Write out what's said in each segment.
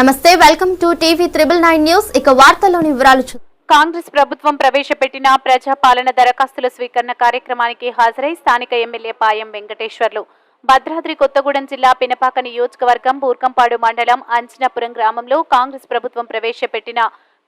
నమస్తే welcome to TV triple nine news. ఇక వార్తల్లోని వివరాలు కాంగ్రెస్ ప్రభుత్వం ప్రవేశపెట్టిన ప్రజాపాలన దరఖాస్తుల స్వీకరణ కార్యక్రమానికి హాజరై స్థానిక ఎమ్మెల్యే పాయం వెంకటేశ్వర్లు. భద్రాద్రి కొత్తగూడెం జిల్లా పినపాక నియోజకవర్గం బూర్కంపాడు మండలం అంచనాపురం గ్రామంలో కాంగ్రెస్ ప్రభుత్వం ప్రవేశపెట్టిన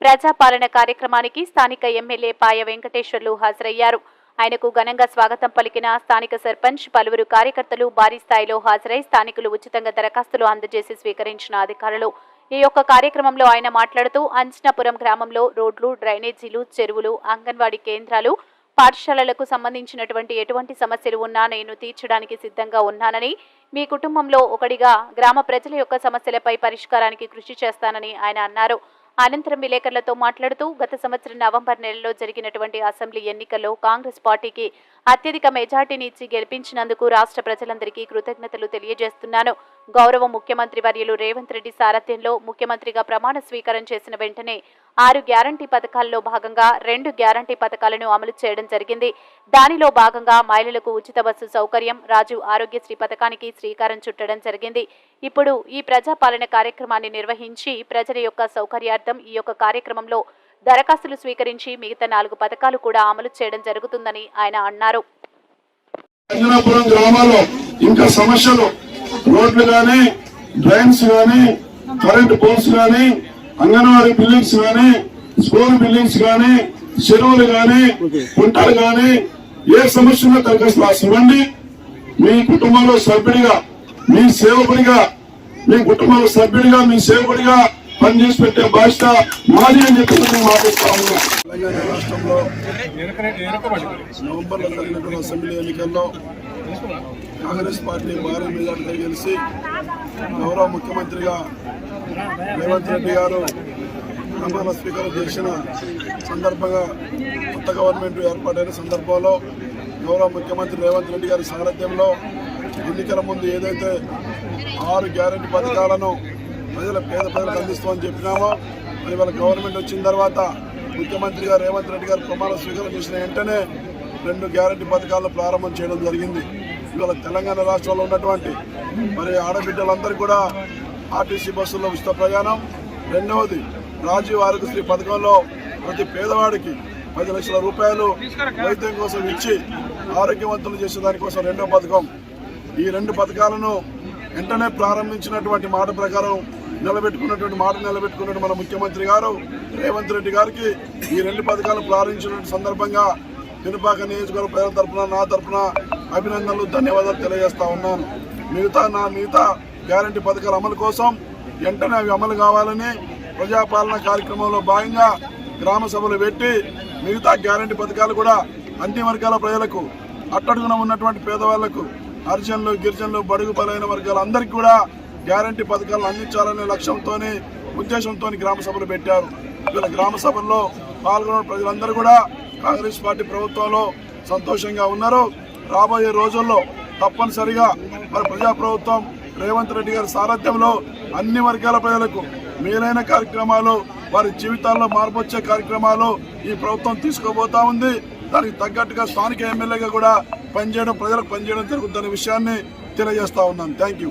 ప్రజాపాలన కార్యక్రమానికి స్థానిక ఎమ్మెల్యే పాయ వెంకటేశ్వర్లు హాజరయ్యారు. ఆయనకు ఘనంగా స్వాగతం పలికిన స్థానిక సర్పంచ్ పలువురు కార్యకర్తలు భారీ స్థాయిలో హాజరై స్థానికులు ఉచితంగా దరఖాస్తులు అందజేసి స్వీకరించిన అధికారులు ఈ యొక్క కార్యక్రమంలో ఆయన మాట్లాడుతూ అంచనాపురం గ్రామంలో రోడ్లు డ్రైనేజీలు చెరువులు అంగన్వాడీ కేంద్రాలు పాఠశాలలకు సంబంధించినటువంటి ఎటువంటి సమస్యలు ఉన్నా నేను తీర్చడానికి సిద్ధంగా ఉన్నానని మీ కుటుంబంలో ఒకడిగా గ్రామ ప్రజల యొక్క సమస్యలపై పరిష్కారానికి కృషి చేస్తానని ఆయన అన్నారు. అనంతరం విలేకరులతో మాట్లాడుతూ గత సంవత్సరం నవంబర్ నెలలో జరిగినటువంటి అసెంబ్లీ ఎన్నికల్లో కాంగ్రెస్ పార్టీకి అత్యధిక మెజార్టీని ఇచ్చి గెలిపించినందుకు రాష్ట్ర ప్రజలందరికీ కృతజ్ఞతలు తెలియజేస్తున్నాను. గౌరవ ముఖ్యమంత్రి వర్యులు రేవంత్ రెడ్డి సారథ్యంలో ముఖ్యమంత్రిగా ప్రమాణ స్వీకారం చేసిన వెంటనే ఆరు గ్యారంటీ పథకాల్లో భాగంగా రెండు గ్యారంటీ పథకాలను అమలు చేయడం జరిగింది. దానిలో భాగంగా మహిళలకు ఉచిత బస్సు సౌకర్యం రాజు ఆరోగ్యశ్రీ పథకానికి శ్రీకారం చుట్టడం జరిగింది. ఇప్పుడు ఈ ప్రజాపాలన కార్యక్రమాన్ని నిర్వహించి ప్రజల యొక్క సౌకర్యార్థం ఈ యొక్క కార్యక్రమంలో దరఖాస్తులు స్వీకరించి మిగతా నాలుగు పథకాలు కూడా అమలు చేయడం జరుగుతుందని ఆయన అన్నారు. గ్రామాల్లో ఇంకా సమస్యలు రోడ్లు కానీ డ్రైన్స్ కానీ కరెంట్ పోల్స్ కానీ అంగన్వాడీ బిల్డింగ్స్ కానీ స్కూల్ బిల్డింగ్స్ కానీ చెరువులు కానీ కుంటలు కానీ ఏ సమస్యలో ఉన్నా దరఖాస్తు రాసివ్వండి మీ కుటుంబంలో సభ్యుడిగా మీ సేవకుడిగా మీ కుటుంబంలో సభ్యుడిగా మీ సేవకుడిగా పనిచేసి పెట్టే బాధ్యత మాది అని చెప్పి నేను మాటిస్తా తెలంగాణ రాష్ట్రంలో నవంబర్లో జరిగినటువంటి అసెంబ్లీ ఎన్నికల్లో కాంగ్రెస్ పార్టీ భారీ మెజార్టీతో గెలిచి గౌరవ ముఖ్యమంత్రిగా రేవంత్ రెడ్డి గారు ప్రమాణ స్వీకారం చేసిన సందర్భంగా కొత్త గవర్నమెంట్ ఏర్పాటైన సందర్భంలో గౌరవ ముఖ్యమంత్రి రేవంత్ రెడ్డి గారి సారథ్యంలో ఎన్నికల ముందు ఏదైతే ఆరు గ్యారెంటీ పథకాలను ప్రజల పేద ప్రజలకు అందిస్తామని చెప్పినామో. మరి వాళ్ళ గవర్నమెంట్ వచ్చిన తర్వాత ముఖ్యమంత్రి గారు రేవంత్ రెడ్డి గారు ప్రమాణ స్వీకారం చేసిన వెంటనే రెండు గ్యారంటీ పథకాలను ప్రారంభం చేయడం జరిగింది. ఇవాళ తెలంగాణ రాష్ట్రంలో ఉన్నటువంటి మరి ఆడబిడ్డలందరూ కూడా ఆర్టీసీ బస్సుల్లో ఉచిత ప్రయాణం. రెండవది రాజీవ్ ఆరోగ్యశ్రీ పథకంలో ప్రతి పేదవాడికి పది లక్షల రూపాయలు వైద్యం కోసం ఇచ్చి ఆరోగ్యవంతులు చేసే దానికోసం రెండో పథకం. ఈ రెండు పథకాలను వెంటనే ప్రారంభించినటువంటి మాట ప్రకారం నిలబెట్టుకున్నటువంటి మాట నిలబెట్టుకున్నటువంటి మన ముఖ్యమంత్రి గారు రేవంత్ రెడ్డి గారికి ఈ రెండు పథకాలు ప్రారంభించిన సందర్భంగా పినపాక నియోజకవర్గ ప్రజల తరఫున నా తరపున అభినందనలు ధన్యవాదాలు తెలియజేస్తా ఉన్నాను. మిగతా నా మిగతా గ్యారంటీ పథకాల అమలు కోసం వెంటనే అవి అమలు కావాలని ప్రజాపాలన కార్యక్రమంలో భాగంగా గ్రామ సభలు పెట్టి మిగతా గ్యారంటీ పథకాలు కూడా అన్ని వర్గాల ప్రజలకు అట్టడుగున ఉన్నటువంటి పేదవాళ్ళకు హరిజనులు గిరిజనులు బడుగు బలైన వర్గాలందరికీ కూడా గ్యారంటీ పథకాలను అందించాలనే లక్ష్యంతోనే ఉద్దేశంతో గ్రామ సభలు పెట్టారు. ఇలా గ్రామ సభల్లో పాల్గొన్న ప్రజలందరూ కూడా కాంగ్రెస్ పార్టీ ప్రభుత్వంలో సంతోషంగా ఉన్నారు. రాబోయే రోజుల్లో తప్పనిసరిగా మరి ప్రజా ప్రభుత్వం రేవంత్ రెడ్డి గారి సారథ్యంలో అన్ని వర్గాల ప్రజలకు మేలైన కార్యక్రమాలు వారి జీవితాల్లో మార్పు వచ్చే కార్యక్రమాలు ఈ ప్రభుత్వం తీసుకోబోతా ఉంది. దానికి తగ్గట్టుగా స్థానిక ఎమ్మెల్యేగా కూడా పనిచేయడం ప్రజలకు పనిచేయడం జరుగుతున్న విషయాన్ని తెలియజేస్తా ఉన్నాను. Thank you